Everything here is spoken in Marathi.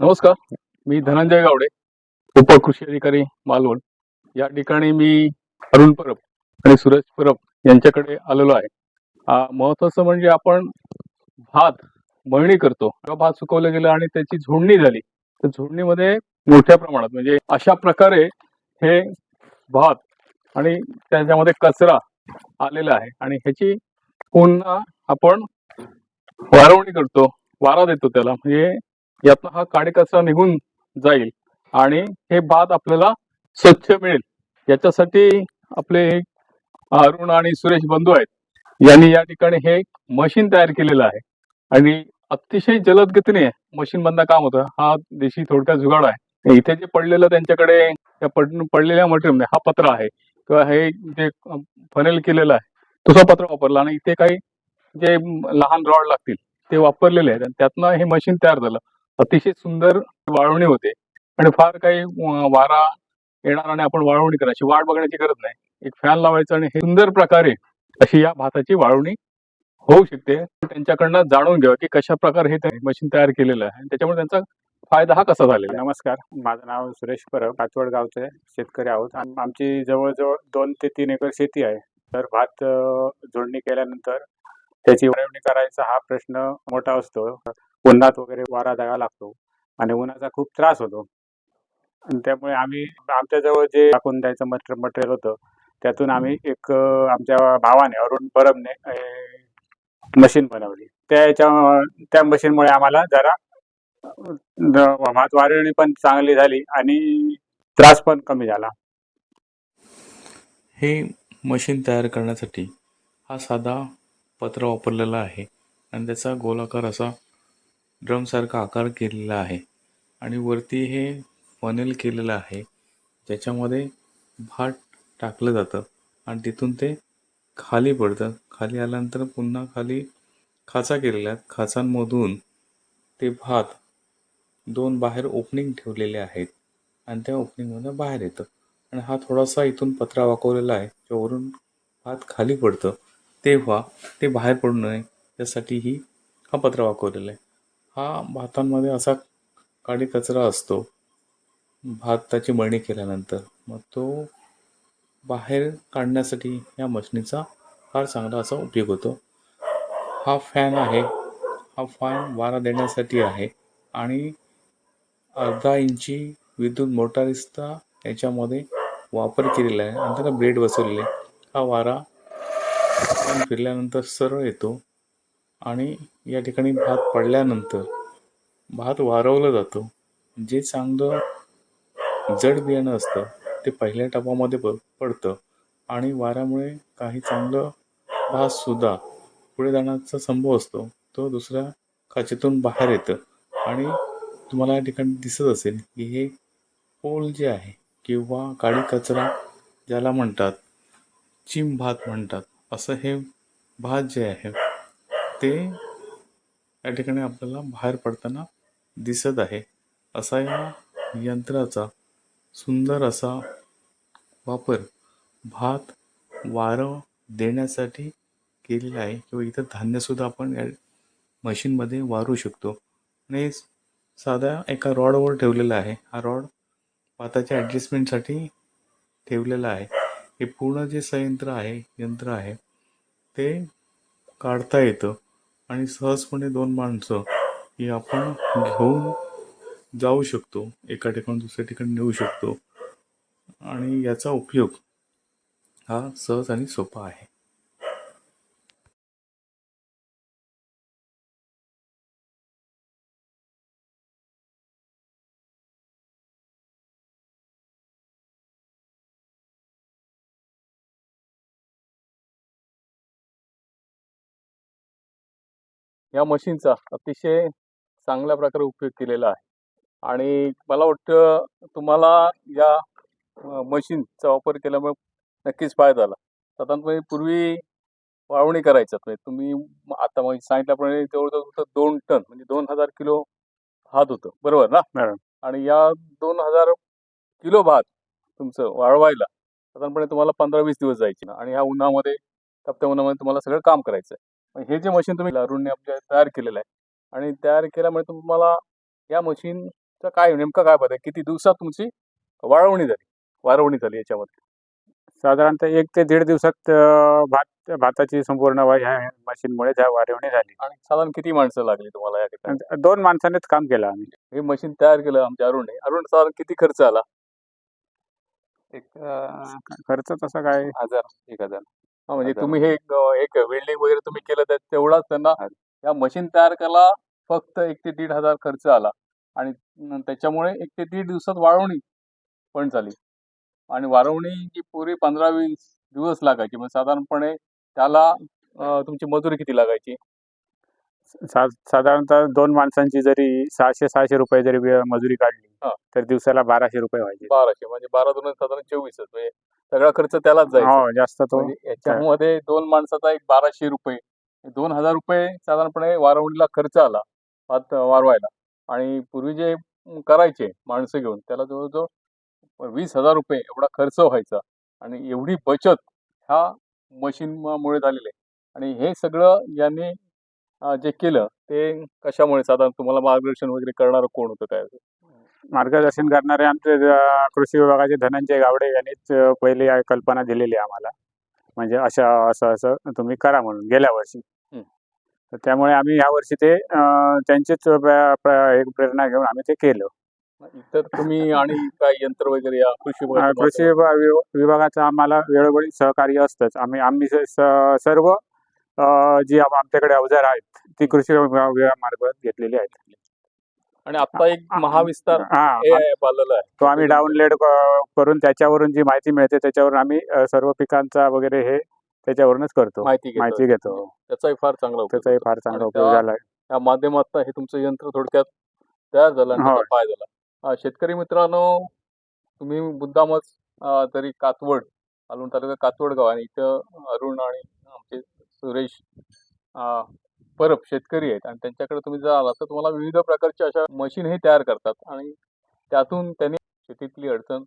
नमस्कार मी धनंजय गावडे उपकृषी अधिकारी मालवण. या ठिकाणी मी अरुण परब आणि सूरज परब यांच्याकडे आलेलो आहे. महत्वाचं म्हणजे आपण भात मळणी करतो. किंवा भात सुकवलं गेलं आणि त्याची झोडणी झाली तर झोडणीमध्ये मोठ्या प्रमाणात म्हणजे अशा प्रकारे हे भात आणि त्याच्यामध्ये कचरा आलेला आहे. आणि ह्याची पुन्हा आपण वारवणी करतो वारा देतो त्याला. म्हणजे यातनं हा काडी कचरा निघून जाईल आणि हे भात आपल्याला स्वच्छ मिळेल. याच्यासाठी आपले अरुण आणि सुरेश बंधू आहेत. यांनी या ठिकाणी हे मशीन तयार केलेलं आहे. आणि अतिशय जलद गतीने मशीन बंद काम होतं. हा देशी थोडक्यात जुगाड आहे. इथे जे पडलेलं त्यांच्याकडे त्या पडलेल्या मटेरियल हा पत्र आहे. किंवा हे जे फनेल केलेलं आहे तसं पत्र वापरला. आणि इथे काही जे लहान रॉड लागतील ते वापरलेले आहेत. आणि त्यातनं हे मशीन तयार झालं. अतिशय सुंदर वाळवणी होते. आणि फार काही वारा येणार आणि आपण वाळवणी करायची वाट बघण्याची गरज नाही. एक फॅन लावायचा आणि हे सुंदर प्रकारे अशी या भाताची वाळवणी होऊ शकते. त्यांच्याकडनं जाणून घ्यावं की कशा प्रकारे हे मशीन तयार केलेलं आहे. आणि त्याच्यामुळे त्यांचा फायदा हा कसा झालेला आहे? नमस्कार. माझं नाव सुरेश परब काचवड गावचे शेतकरी आहोत. आणि आमची जवळजवळ दोन ते तीन एकर शेती आहे. तर भात जोडणी केल्यानंतर त्याची वाळवणी करायचा हा प्रश्न मोठा असतो. उन्हात वगैरे वारा द्यावा लागतो आणि उन्हाचा खूप त्रास होतो. आणि त्यामुळे आम्ही आमच्या जवळ जे टाकून द्यायचं मटेरियल मटेरियल होतं त्यातून आम्ही एक आमच्या भावाने अरुण परबने मशीन बनवली. त्याच्या त्या मशीनमुळे आम्हाला जरा द- पण चांगली झाली आणि त्रास पण कमी झाला. हे मशीन तयार करण्यासाठी हा साधा पत्र वापरलेला आहे. आणि त्याचा गोलाकार असा ड्रमसारखा आकार केलेला आहे. आणि वरती हे फनेल केलेलं आहे. ज्याच्यामध्ये भात टाकलं जातं. आणि तिथून ते खाली पडतं. खाली आल्यानंतर पुन्हा खाली खाचा केलेल्या आहेत. खाचांमधून ते भात दोन बाहेर ओपनिंग ठेवलेले आहेत. आणि त्या ओपनिंगमधून बाहेर येतं. आणि हा थोडासा इथून पत्रा वाकवलेला आहे. ज्यावरून भात खाली पडतं. तेव्हा ते बाहेर पडू नये यासाठीही हा पत्रा वाकवलेला आहे. हा भातांमध्ये असा काळी कचरा असतो. भाताची मळणी केल्यानंतर. मग तो बाहेर काढण्यासाठी या मशनीचा फार चांगला असा उपयोग होतो. हा फॅन आहे. हा फॅन वारा देण्यासाठी आहे आणि अर्धा इंची विद्युत मोटारीचा याच्यामध्ये वापर केलेला आहे आणि त्याला ब्लेड बसवलेले आहे. हा वारा पण फिरल्यानंतर सरळ येतो आणि या ठिकाणी भात पडल्यानंतर भात वारवलं जातं. जे चांगलं जड बियाणं असतं ते पहिल्या टपामध्ये प पडतं आणि वाऱ्यामुळे काही चांगलं भातसुद्धा पुढे जाण्याचा संभव असतो. तो दुसऱ्या खाचेतून बाहेर येतं आणि तुम्हाला या ठिकाणी दिसत असेल की हे पोल जे आहे किंवा काळी कचरा ज्याला म्हणतात चिम भात म्हणतात असं हे भात जे आहे ते या ठिकाणी आपल्याला बाहेर पडताना दिसत आहे. असा या यंत्राचा सुंदर असा वापर भात वारं देण्यासाठी केलेला आहे किंवा इतर धान्यसुद्धा आपण या मशीनमध्ये वारू शकतो. आणि साधा एका रॉडवर ठेवलेला आहे. हा रॉड भाताच्या ॲडजस्टमेंटसाठी ठेवलेला आहे. हे पूर्ण जे संयंत्र आहे यंत्र आहे ते काढता येतं आणि सहजपणे दोन माणसं ही आपण घेऊन जाऊ शकतो. एका ठिकाणी दुसऱ्या ठिकाणी नेऊ शकतो. आणि याचा उपयोग हा सहज आणि सोपा आहे. या मशीनचा अतिशय चांगल्या प्रकारे उपयोग केलेला आहे. आणि मला वाटतं तुम्हाला या मशीनचा वापर केल्यामुळे नक्कीच फायदा झाला. साधारणपणे पूर्वी वाळवणी करायचं. म्हणजे तुम्ही आता मग सांगितल्याप्रमाणे जवळजवळ होतं दोन टन म्हणजे दोन हजार किलो भात होतं. बरोबर ना? बरोबर. आणि या दोन हजार किलो भात तुमचं वाळवायला साधारणपणे तुम्हाला पंधरा वीस दिवस जायचे. ना आणि ह्या उन्हामध्ये तपत्या उन्हामध्ये तुम्हाला सगळं काम करायचं आहे हे जे मशीन तुम्ही अरुणने आपल्या तयार केलेलं आहे आणि तयार केल्यामुळे तुम्हाला या मशीन तर काय नेमकं काय बदल किती दिवसात तुमची वाळवणी झाली? वारवणी झाली याच्यामध्ये. साधारणतः एक ते दीड दिवसात भात भाताची संपूर्ण ह्या मशीनमुळे वाढवणी झाली. आणि साधारण किती माणसं लागली तुम्हाला या ठिकाणी? दोन माणसांनीच काम केलं आम्ही. हे मशीन तयार केलं आमच्या अरुणने. अरुण साधारण किती खर्च आला? एक खर्च तसा काय? हजार एक हजार. हा, म्हणजे. तुम्ही हे एक एक वेल्डिंग वगैरे तुम्ही केलं तर तेवढाच त्यांना हा. या मशीन तयार करायला फक्त एक ते दीड हजार खर्च आला आणि न- त्याच्यामुळे एक ते दीड दिवसात वाळवणी पण झाली आणि वाळवणी जी पूर्वी पंधरा वीस दिवस लागायची मग साधारणपणे त्याला अं, तुमची मजुरी किती लागायची सा साधारणतः दोन माणसांची जरी सहाशे सहाशे रुपये जरी वे- मजुरी काढली हा. तर दिवसाला बाराशे रुपये व्हायचे. बाराशे म्हणजे बारा दोन साधारण चोवीसच म्हणजे सगळा खर्च त्यालाच जायचा. हो जास्त तो म्हणजे याच्यामध्ये दोन माणसाचा एक बाराशे रुपये दोन हजार रुपये साधारणपणे वारवणीला खर्च आला भात वारवायला. आणि पूर्वी जे करायचे माणसं घेऊन त्याला जवळजवळ वीस हजार रुपये एवढा खर्च व्हायचा. आणि एवढी बचत ह्या मशीनमुळे झालेली आहे. आणि हे सगळं यांनी जे केलं ते कशामुळे? साधारण तुम्हाला मार्गदर्शन वगैरे करणारं कोण होतं काय मार्गदर्शन करणारे आमचे कृषी विभागाचे धनंजय गावडे यांनीच पहिले या कल्पना दिलेली आम्हाला. म्हणजे अशा असं असं तुम्ही करा म्हणून गेल्या वर्षी. तर त्यामुळे आम्ही ह्या वर्षी ते त्यांचीच एक प्रेरणा घेऊन आम्ही ते केलं. इतर तुम्ही आणि काय यंत्र वगैरे या कृषी कृषी विभा- विभ- विभागाचं आम्हाला वेळोवेळी सहकार्य असतंच. आम्ही आम्ही सर्व जी आम- आमच्याकडे अवजार आहेत ती कृषी विभागामार्फत घेतलेली आहेत. आणि आता एक महाविस्तार आहे. तो आम्ही डाउनलोड करून त्याच्यावरून जी माहिती मिळते त्याच्यावरून आम्ही सर्व पिकांचा वगैरे हे त्याच्यावरूनच करतो. माहिती घेतो. त्याचाही फार चांगला त्याचाही. फार चांगला उपयोग त्या- झाला या माध्यमातून हे तुमचं यंत्र थोडक्यात तयार झालं फायदा झाला. शेतकरी मित्रांनो तुम्ही मुद्दामच तरी कातवड आलून तालुका कातवड गाव आणि इथं अरुण आणि सुरेश परब शेतकरी आहेत आणि त्यांच्याकडे तुम्ही जर आला तर तुम्हाला विविध प्रकारच्या अशा मशीन हे तयार करतात आणि त्यातून त्यांनी शेतीतली अडचण